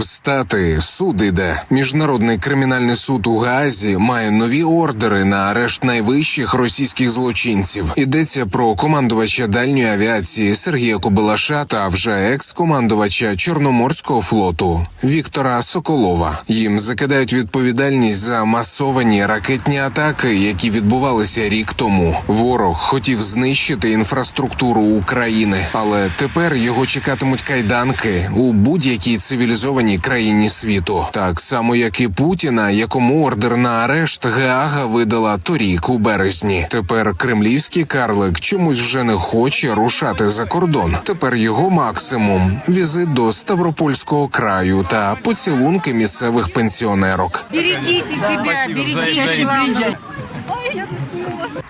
Встати, суд іде. Міжнародний кримінальний суд у Гаазі має нові ордери на арешт найвищих російських злочинців. Йдеться про командувача дальньої авіації Сергія Кобилаша та вже екс-командувача Чорноморського флоту Віктора Соколова. Їм закидають відповідальність за масовані ракетні атаки, які відбувалися рік тому. Ворог хотів знищити інфраструктуру України, але тепер його чекатимуть кайданки у будь-якій цивілізованій країні світу, так само як і Путіна, якому ордер на арешт Геага видала торік у березні. Тепер кремлівський карлик чомусь вже не хоче рушати за кордон. Тепер його максимум візит до Ставропольського краю та поцілунки місцевих пенсіонерок. Берегите себя, берегите главное.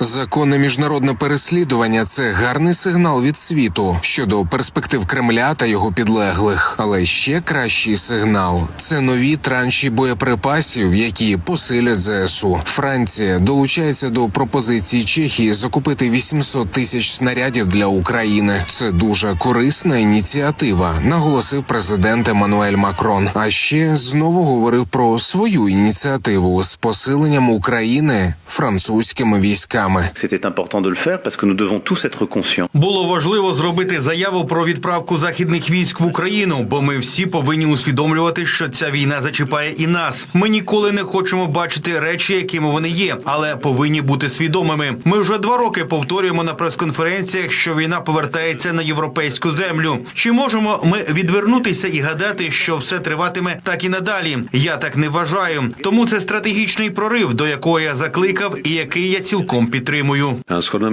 Законне міжнародне переслідування це гарний сигнал від світу щодо перспектив Кремля та його підлеглих. Але ще кращий сигнал це нові транші боєприпасів, які посилять ЗСУ. Франція долучається до пропозиції Чехії закупити 800 тисяч снарядів для України. Це дуже корисна ініціатива, наголосив президент Еммануель Макрон. А ще знову говорив про свою ініціативу з посиленням України французькими військами. C'était important de le faire parce que nous devons tous être conscients. Було важливо зробити заяву про відправку західних військ в Україну, бо ми всі повинні усвідомлювати, що ця війна зачіпає і нас. Ми ніколи не хочемо бачити речі, якими вони є, але повинні бути свідомими. Ми вже два роки повторюємо на прес-конференціях, що війна повертається на європейську землю. Чи можемо ми відвернутися і гадати, що все триватиме так і надалі? Я так не вважаю. Тому це стратегічний прорив, до якого я закликав, і який я цілком підтримую.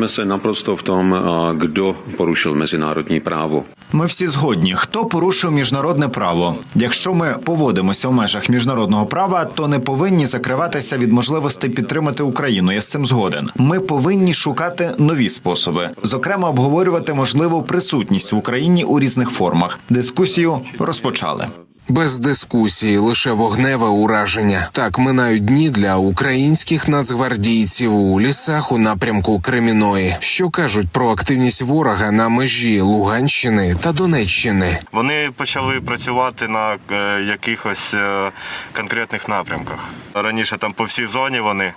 Se naprosto v tom, a, kdo porušil mezinárodní právo. Ми всі згодні, хто порушив міжнародне право. Якщо ми поводимося в межах міжнародного права, то не повинні закриватися від можливості підтримати Україну. Я з цим згоден. Ми повинні шукати нові способи, зокрема, обговорювати можливу присутність в Україні у різних формах. Дискусію розпочали. Без дискусії, лише вогневе ураження. Так минають дні для українських нацгвардійців у лісах у напрямку Креміної, що кажуть про активність ворога на межі Луганщини та Донеччини. Вони почали працювати на е, якихось е, конкретних напрямках. Раніше там по всій зоні вони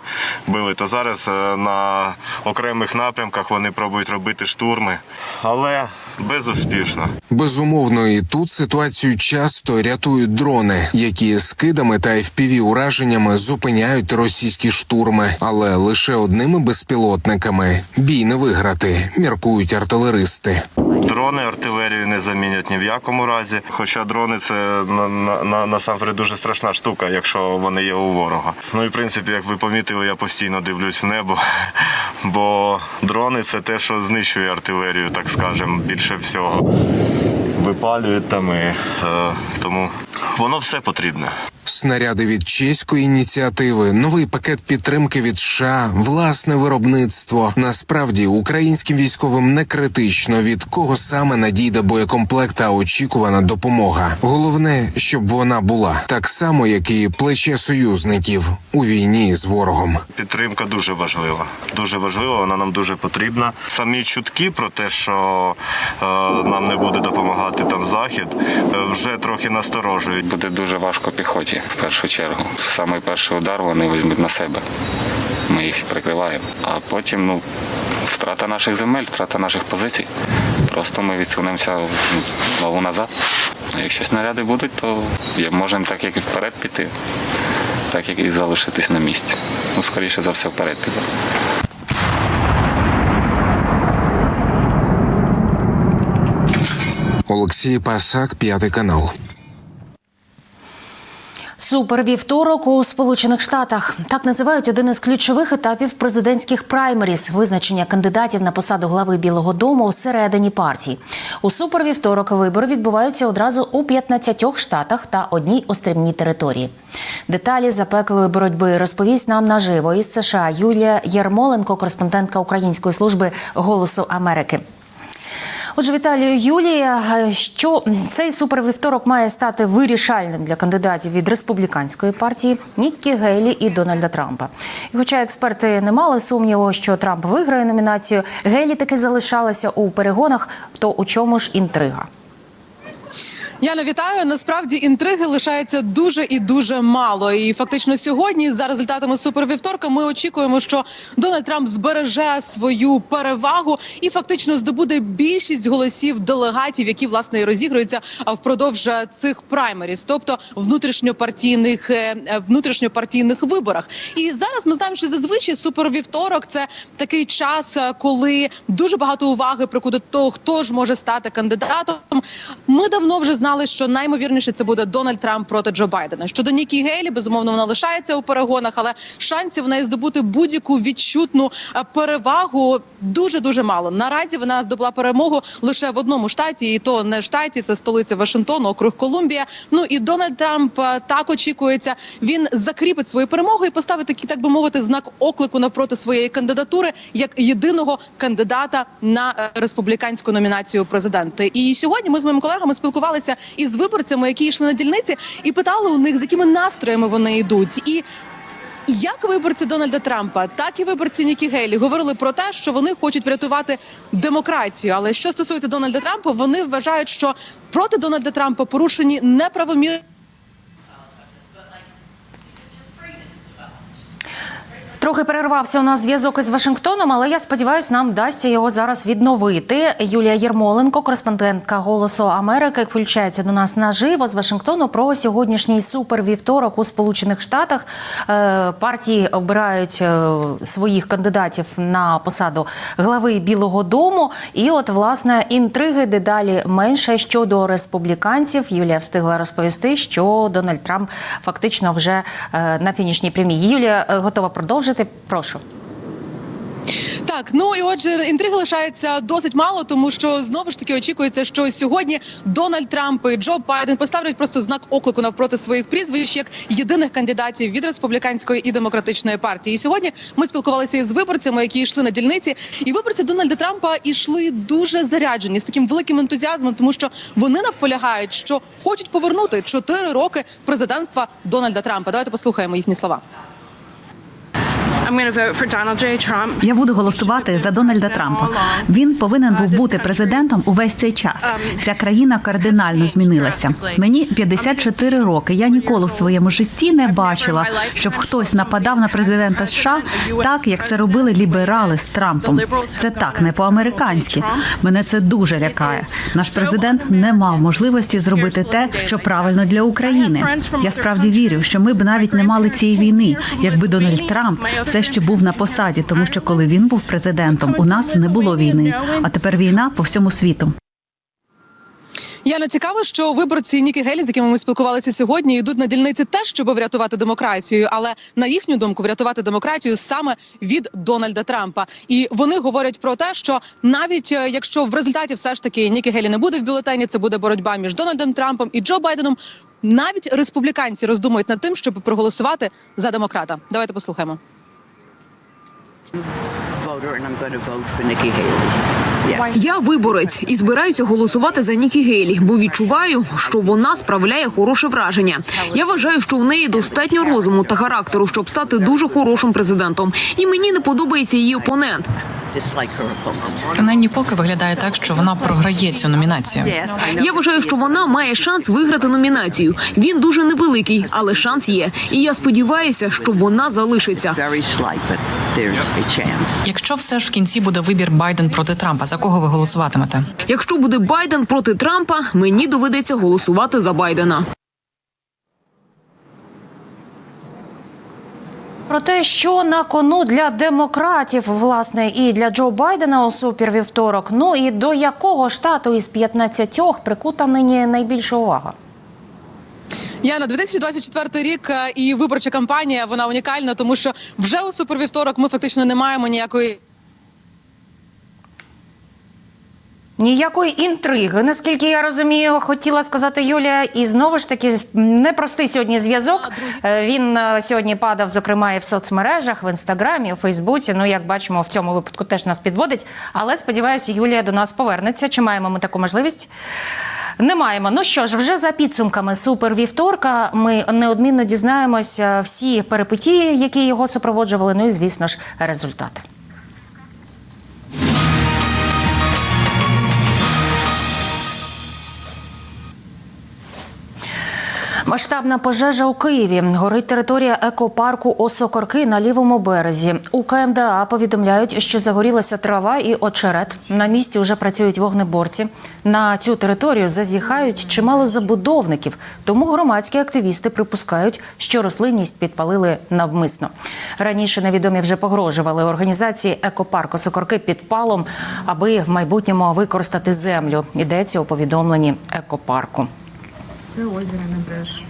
били, то зараз е, на окремих напрямках вони пробують робити штурми, але безуспішно. Безумовно, і тут ситуацію часто рятують дрони, які скидами та fpv ураженнями зупиняють російські штурми, але лише одними безпілотниками бій не виграти, міркують артилеристи. Дрони артилерію не замінять ні в якому разі. Хоча дрони це на, на, на, насамперед дуже страшна штука, якщо вони є у ворога. Ну і в принципі, як ви помітили, я постійно дивлюсь в небо, бо дрони це те, що знищує артилерію, так скажемо, більше всього. Випалюють там і е, тому воно все потрібне. Снаряди від чеської ініціативи, новий пакет підтримки від США, власне виробництво. Насправді українським військовим не критично від кого саме надійде боєкомплект та очікувана допомога. Головне, щоб вона була так само, як і плече союзників у війні з ворогом. Підтримка дуже важлива. Дуже важлива, вона нам дуже потрібна. Самі чутки про те, що е, нам не буде допомагати там захід, е, вже трохи насторожують. Буде дуже важко піхоті в першу чергу. Самий перший удар вони візьмуть на себе. Ми їх прикриваємо. А потім, ну, втрата наших земель, втрата наших позицій. Просто ми відсунемося знову назад. А якщо снаряди будуть, то можемо так як і вперед піти, так як і залишитись на місці. Ну, скоріше за все, вперед піде. Олексій Пасак, п'ятий канал. Супервівторок у Сполучених Штатах так називають один із ключових етапів президентських праймеріз визначення кандидатів на посаду глави Білого Дому всередині партій. У супервівторок вибори відбуваються одразу у 15 штатах та одній острівній території. Деталі запеклої боротьби розповість нам наживо із США Юлія Ярмоленко, кореспондентка Української служби Голосу Америки. Отже, Віталію Юлія, е, що цей супервівторок має стати вирішальним для кандидатів від республіканської партії Ніккі Гейлі і Дональда Трампа. І хоча експерти не мали сумніву, що Трамп виграє номінацію, Гейлі таки залишалася у перегонах. То у чому ж інтрига? Яна, вітаю. Насправді інтриги лишається дуже і дуже мало. І фактично сьогодні, за результатами супервівторка, ми очікуємо, що Дональд Трамп збереже свою перевагу і фактично здобуде більшість голосів делегатів, які власне і розігруються впродовж е, цих праймеріс, тобто внутрішньопартійних е, е, внутрішньопартійних виборах. І зараз ми знаємо, що зазвичай супервівторок це такий час, коли дуже багато уваги прикуде того, хто ж може стати кандидатом. Ми давно вже знали, що наймовірніше це буде Дональд Трамп проти Джо Байдена. Щодо Нікі Гейлі, безумовно, вона лишається у перегонах, але шансів в неї здобути будь-яку відчутну е, перевагу дуже дуже мало. Наразі вона здобула перемогу лише в одному штаті, і то не штаті, це столиця Вашингтону, округ Колумбія. Ну і Дональд Трамп е, так очікується. Він закріпить свою перемогу і поставить такий, так би мовити, знак оклику навпроти своєї кандидатури як єдиного кандидата на е, республіканську номінацію президента. І сьогодні ми з моїми колегами спілкувалися із виборцями, які йшли на дільниці, і питали у них, з якими настроями вони йдуть. І як виборці Дональда Трампа, так і виборці Нікі Гейлі говорили про те, що вони хочуть врятувати демократію. Але що стосується Дональда Трампа, вони вважають, що проти Дональда Трампа порушені неправомірні Трохи перервався у нас зв'язок із Вашингтоном, але я сподіваюся, нам вдасться його зараз відновити. Юлія Єрмоленко, кореспондентка Голосу Америки, включається до нас наживо з Вашингтону про сьогоднішній супервівторок у Сполучених Штатах. Е, Партії обирають е, своїх кандидатів на посаду глави Білого Дому. І от власне інтриги дедалі менше щодо республіканців. Юлія встигла розповісти, що Дональд Трамп фактично вже е, на фінішній прямій. Юлія готова продовжити. Прошу. Так, ну і отже, інтриги лишається досить мало, тому що знову ж таки очікується, що сьогодні Дональд Трамп і Джо Байден поставлять просто знак оклику навпроти своїх прізвищ як єдиних кандидатів від республіканської і демократичної партії. І сьогодні ми спілкувалися із виборцями, які йшли на дільниці, і виборці Дональда Трампа йшли дуже заряджені з таким великим ентузіазмом, тому що вони наполягають, що хочуть повернути 4 роки президентства Дональда Трампа. Давайте послухаємо їхні слова. Я буду голосувати за Дональда Трампа. Він повинен був бути президентом увесь цей час. Ця країна кардинально змінилася. Мені 54 роки. Я ніколи в своєму житті не бачила, щоб хтось нападав на президента США так, як це робили ліберали з Трампом. Це так не по-американськи. Мене це дуже лякає. Наш президент не мав можливості зробити те, що правильно для України. Я справді вірю, що ми б навіть не мали цієї війни, якби Дональд Трамп все ще був на посаді, тому що коли він був президентом, у нас не було війни. А тепер війна по всьому світу. Яна цікаво, що виборці Нікі Гелі, з якими ми спілкувалися сьогодні, йдуть на дільниці теж, щоб врятувати демократію, але на їхню думку врятувати демократію саме від Дональда Трампа. І вони говорять про те, що навіть е, якщо в результаті все ж таки Нікі Гелі не буде в бюлетені, це буде боротьба між Дональдом Трампом і Джо Байденом. Навіть республіканці роздумують над тим, щоб проголосувати за демократа. Давайте послухаємо. voter, and I'm going to vote for Nikki Haley. Я виборець і збираюся голосувати за Нікі Гейлі, бо відчуваю, що вона справляє хороше враження. Я вважаю, що в неї достатньо розуму та характеру, щоб стати дуже хорошим президентом. І мені не подобається її опонент. Принаймні, поки виглядає так, що вона програє цю номінацію. Я вважаю, що вона має шанс виграти номінацію. Він дуже невеликий, але шанс є. І я сподіваюся, що вона залишиться. Якщо все ж в кінці буде вибір Байден проти Трампа, за кого ви голосуватимете? Якщо буде Байден проти Трампа, мені доведеться голосувати за Байдена. Про те, що на кону для демократів, власне, і для Джо Байдена у супервівторок. Ну і до якого штату із 15 прикута нині найбільша увага? Яна, 2024 рік е, і виборча кампанія вона унікальна, тому що вже у супервівторок ми фактично не маємо ніякої Ніякої інтриги, наскільки я розумію, хотіла сказати Юлія, і знову ж таки непростий сьогодні зв'язок. Е, Він е, сьогодні падав, зокрема, і в соцмережах, в інстаграмі, у Фейсбуці. Ну, як бачимо, в цьому випадку теж нас підводить. Але сподіваюся, Юлія до нас повернеться. Чи маємо ми таку можливість? Не маємо. Ну що ж, вже за підсумками супервівторка ми неодмінно дізнаємося всі перипетії, які його супроводжували. Ну і звісно ж, результати. Масштабна пожежа у Києві. Горить територія екопарку Осокорки на лівому березі. У КМДА повідомляють, що загорілася трава і очерет. На місці вже працюють вогнеборці. На цю територію зазіхають чимало забудовників. Тому громадські активісти припускають, що рослинність підпалили навмисно. Раніше невідомі вже погрожували організації екопарк Осокорки підпалом, аби в майбутньому використати землю. Йдеться у повідомленні екопарку. Це озеро не бреш.